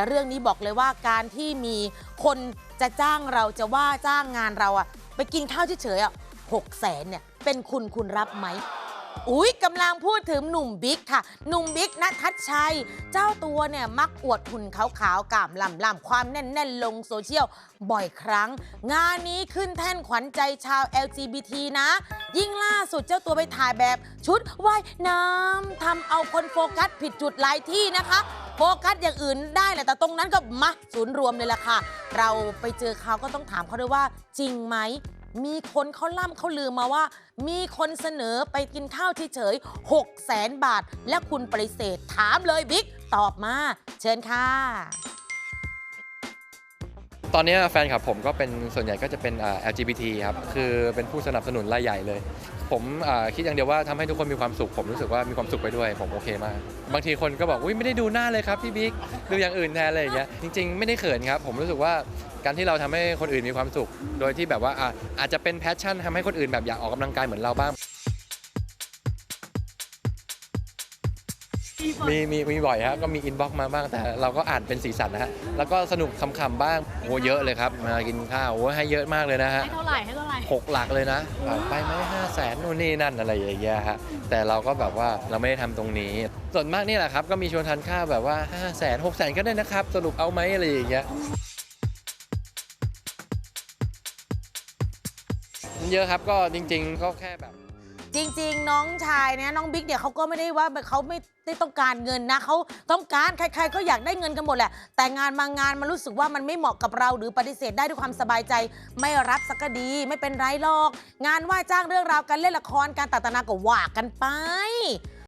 แต่เรื่องนี้บอกเลยว่าการที่มีคนจะจ้างเราจะว่าจ้างงานเราอะไปกินข้าวเฉยๆอะหกแสนเนี่ยเป็นคุณคุณรับไหมอุ๊ยกำลังพูดถึงหนุ่มบิ๊กค่ะ หนุ่มบิ๊กนัทัชชัย เจ้าตัวเนี่ยมักอวดหุ่นขาวๆกามลำลำความแน่น ๆ ลงโซเชียลบ่อยครั้ง งานนี้ขึ้นแท่นขวัญใจชาว LGBT นะ ยิ่งล่าสุดเจ้าตัวไปถ่ายแบบชุดว่ายน้ำทำเอาคนโฟกัสผิดจุดหลายที่นะคะ ฟกัสอย่างอื่นได้แหละแต่ตรงนั้นก็มาศูนย์รวมเลยล่ะค่ะ เราไปเจอเขาก็ต้องถามเขาด้วยว่าจริงไหมมีคนเขาล่ำเขาลือมาว่า มีคนเสนอไปกินข้าวเฉยๆ6แสนบาท และคุณปริเสธถามเลยบิ๊กตอบมา เชิญค่ะ ตอนนี้แฟนคลับผมก็เป็นส่วนใหญ่ก็จะเป็น LGBT ครับ คือเป็นผู้สนับสนุนรายใหญ่เลย ผมคิดอย่างเดียวว่าทำให้ทุกคนมีความสุข ผมรู้สึกว่ามีความสุขไปด้วย ผมโอเคมาก บางทีคนก็บอกอุ้ยไม่ได้ดูหน้าเลยครับพี่บิ๊กดูอย่างอื่นแทนอะไรอย่างเงี้ยจริง ๆ ไม่ได้เขินครับ ผมรู้สึกว่าการที่เราทำให้คนอื่นมีความสุข โดยที่แบบว่าอาจจะเป็นแพชชั่นทำให้คนอื่นแบบอยากออกกำลังกายเหมือนเราบ้าง มีมีมีบ่อยฮะก็มีอินบ็อกมาบ้างแต่เราก็อ่านเป็นสีสันนะฮะแล้วก็สนุกคำๆบ้างโอ้เยอะเลยครับมากินข้าวโอ้ให้เยอะมากเลยนะฮะให้เท่าไหร่ให้เท่าไหร่หกหลักเลยนะแบบไปไหมห้าแสนนู่นนี่นั่นอะไรอย่างเงี้ยฮะแต่เราก็แบบว่าเราไม่ได้ทำตรงนี้ ส่วนมากนี่แหละครับก็มีชวนทานข้าวแบบว่า5 0 0แสนหกแสนก็ได้นะครับ สรุปเอาไหมอะไรอย่างเงี้ยเยอะครับก็จริง ๆ ก็แค่แบบ จริง ๆ น้องชายเนี่ยน้องบิ๊กเนี่ยเขาก็ไม่ได้ว่าเขาไม่ได้ต้องการเงินนะเขาต้องการใครๆก็อยากได้เงินกันหมดแหละ แต่งานบางงานมันรู้สึกว่ามันไม่เหมาะกับเราหรือปฏิเสธได้ด้วยความสบายใจ ไม่รับสักก็ดีไม่เป็นไรหรอก งานว่าจ้างเรื่องราวการเล่นละครการตัดตนาก็ว่ากันไป